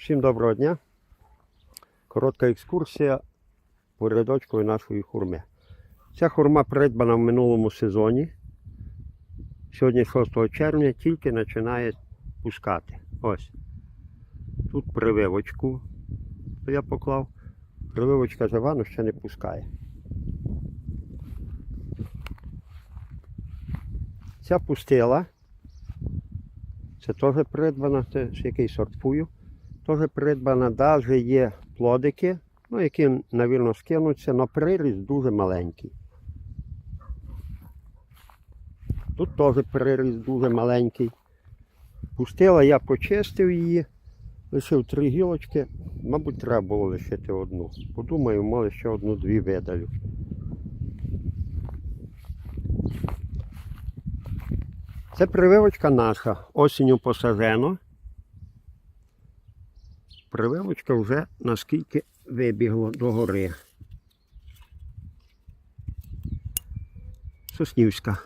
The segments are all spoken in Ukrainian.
Всім доброго дня. Коротка екскурсія по рядочку нашої хурми. Ця хурма придбана в минулому сезоні. Сьогодні 6 червня тільки починає пускати. Ось. Тут прививочку я поклав. Прививочка жива, але ще не пускає. Ця пустила. Це теж придбана, це який сортфую. Теж придбана, навіть є плодики, ну, які, навірно, скинуться, але приріст дуже маленький. Тут теж приріст дуже маленький. Пустила, я почистив її, лишив три гілочки. Мабуть, треба було лишити одну. Подумаю, може ще одну-дві видалю. Це прививочка наша. Осінню посажено. Прививочка вже наскільки вибігло до гори. Соснівська.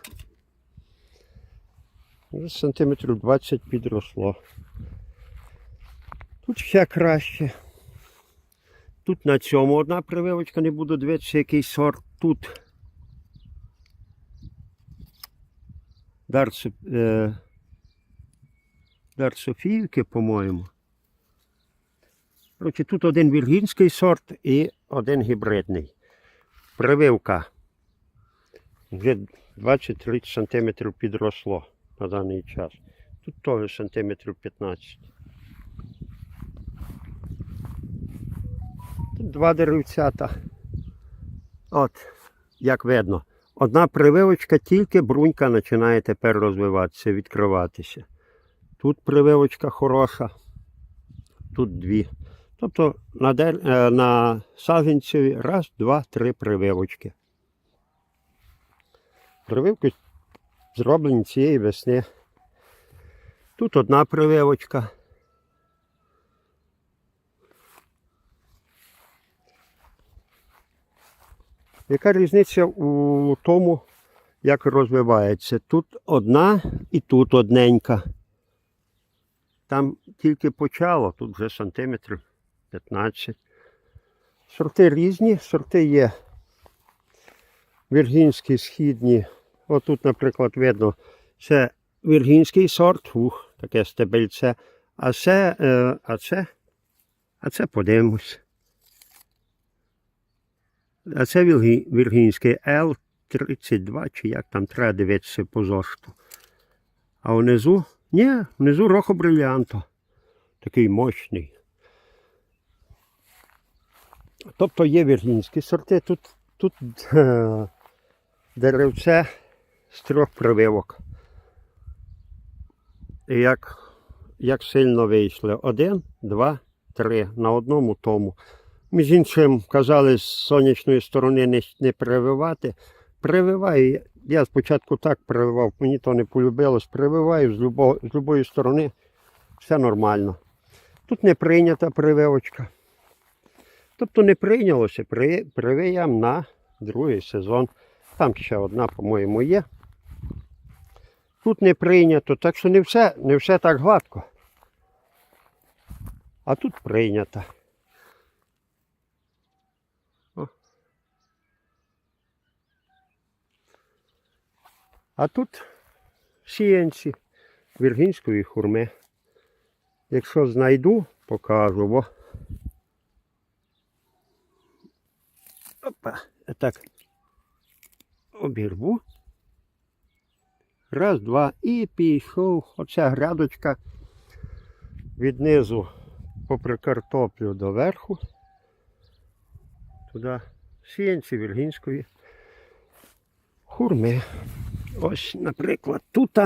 Вже сантиметрів 20 підросло. Тут ще краще. Тут на цьому одна прививочка, не буду дивитися, який сорт тут. Дар, е, Софіївки, по-моєму. Коротше, тут один віргінський сорт і один гібридний. Прививка. Вже 20-30 см підросло на даний час. Тут теж сантиметрів 15. Тут два деревцята. От, як видно. Одна прививочка, тільки брунька починає тепер розвиватися, відкриватися. Тут прививочка хороша, тут дві. Тобто на, дер... е, на саджанцеві раз, два, три прививочки. Прививки зроблені цієї весни. Тут одна прививочка. Яка різниця у тому, як розвивається? Тут одна і тут одненька. Там тільки почало, тут вже сантиметрів 15. Сорти різні, сорти є віргінські, східні. Отут, наприклад, видно, це віргінський сорт, ух, таке стебельце. А це, е, а це, а це подивимось. А це віргінський L32, чи як там треба дивитися по зошту. А внизу, ні, внизу рохо. Такий мощний. Тобто є віргінські сорти. Тут, тут е, деревце з трьох прививок. І як, як сильно вийшли? Один, два, три. На одному тому. Між іншим, казали, з сонячної сторони не, не прививати. Прививаю. Я спочатку так прививав, мені то не полюбилось. Прививаю з, любо, з любої сторони. Все нормально. Тут не прийнята прививочка. Тобто не прийнялося, при, привиям на другий сезон. Там ще одна, по-моєму, є. Тут не прийнято, так що не все, не все так гладко. А тут прийнято. О. А тут сіянці віргінської хурми. Якщо знайду, покажу. Бо... Опа, так. Обірву. Раз, два і пішов. Оця грядочка від низу попри картоплю до верху. Туди сіянці віргінської хурми. Ось, наприклад, тут.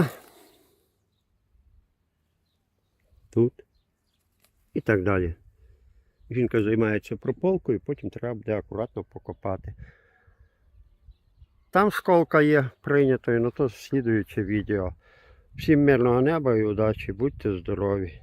Тут. І так далі. Жінка займається прополкою, потім треба буде акуратно покопати. Там школка є прийнятою, ну то слідуюче відео. Всім мирного неба і удачі, будьте здорові!